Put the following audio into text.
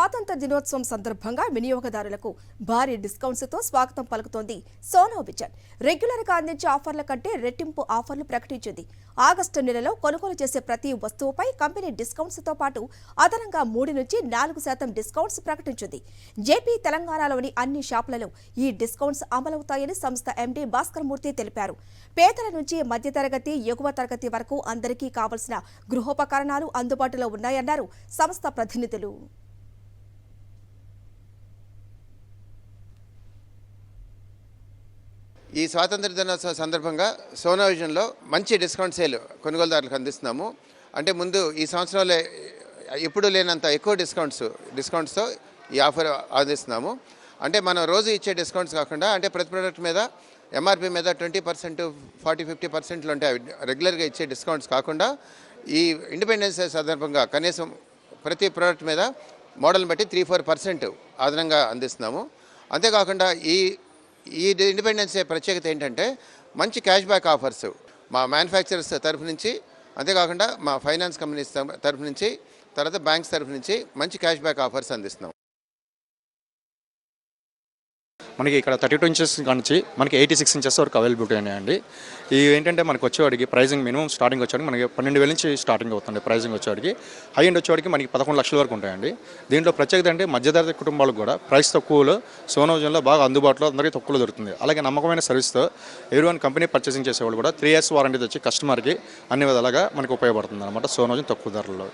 స్వాతంత్ర దినోత్సవం సందర్భంగా వినియోగదారులకు భారీ డిస్కౌంట్స్తో స్వాగతం పలుకుతోంది సోనో విజన్. రెగ్యులర్గా అందించే ఆఫర్ల కంటే రెట్టింపు ఆఫర్లు ప్రకటించింది. ఆగస్టు నెలలో కొనుగోలు చేసే ప్రతి వస్తువుపై కంపెనీ డిస్కౌంట్స్తో పాటు అదనంగా మూడు నుంచి నాలుగు శాతం డిస్కౌంట్స్ ప్రకటించింది. జేపీ తెలంగాణలోని అన్ని షాపులలో ఈ డిస్కౌంట్స్ అమలవుతాయని సంస్థ ఎండీ భాస్కర్ మూర్తి తెలిపారు. పేదల నుంచి మధ్యతరగతి ఎగువ తరగతి వరకు అందరికీ కావలసిన గృహోపకరణాలు అందుబాటులో ఉన్నాయన్నారు సంస్థ ప్రతినిధులు. ఈ స్వాతంత్ర దినోత్సవం సందర్భంగా సోనా విజన్లో మంచి డిస్కౌంట్ సేల్ కొనుగోలుదారులకు అందిస్తున్నాము. అంటే ముందు ఈ సంవత్సరంలో ఎప్పుడూ లేనంత ఎక్కువ డిస్కౌంట్స్ డిస్కౌంట్స్తో ఈ ఆఫర్ అందిస్తున్నాము. అంటే మనం రోజు ఇచ్చే డిస్కౌంట్స్ కాకుండా అంటే ప్రతి ప్రోడక్ట్ మీద ఎంఆర్పి మీద ట్వంటీ పర్సెంట్ ఫార్టీ ఫిఫ్టీ పర్సెంట్లు ఉంటాయి. అవి రెగ్యులర్గా ఇచ్చే డిస్కౌంట్స్ కాకుండా ఈ ఇండిపెండెన్స్ డే సందర్భంగా కనీసం ప్రతి ప్రోడక్ట్ మీద మోడల్ని బట్టి త్రీ ఫోర్ పర్సెంట్ అదనంగా అందిస్తున్నాము. అంతేకాకుండా ఈ ఈ ఇండిపెండెన్స్ డే ప్రత్యేకత ఏంటంటే మంచి క్యాష్ బ్యాక్ ఆఫర్స్ మా మ్యానుఫ్యాక్చరర్స్ తరఫు నుంచి అంతేకాకుండా మా ఫైనాన్స్ కంపెనీస్ తరఫు నుంచి తర్వాత బ్యాంక్స్ తరఫు నుంచి మంచి క్యాష్ బ్యాక్ ఆఫర్స్ అందిస్తున్నాం. మనకి ఇక్కడ థర్టీ టూ ఇంచెస్ నుంచి మనకి ఎయిటీ సిక్స్ ఇంచెస్ వరకు అవైలబిలిటీ ఉన్నాయండి. ఇవి ఏంటంటే మనకి వచ్చేవాడికి ప్రైజింగ్ మినిమం స్టార్టింగ్ వచ్చేవాడికి మనకి పన్నెండు వేల నుంచి స్టార్టింగ్ అవుతుంది ప్రైజింగ్ వచ్చేవాడికి. హై ఎండ్ వచ్చేవాడికి మనకి పదకొండు లక్షల వరకు ఉంటాయండి. దీంట్లో ప్రత్యేకత అంటే మధ్యతరగతి కుటుంబాలకు కూడా ప్రైస్ తక్కువలో సోనోజన్లో బాగా అందుబాటులో అందరికీ తక్కువలో దొరుకుతుంది. అలాగే నమ్మకమైన సర్వీస్తో ఎవరి వన్ కంపెనీ పర్చేసింగ్ చేసేవాళ్ళు కూడా త్రీ ఇయర్స్ వారంటీ వచ్చి కస్టమర్కి అన్ని విధాలుగా మనకి ఉపయోగపడుతుంది అనమాట సోనోజన్ తక్కువ ధరలో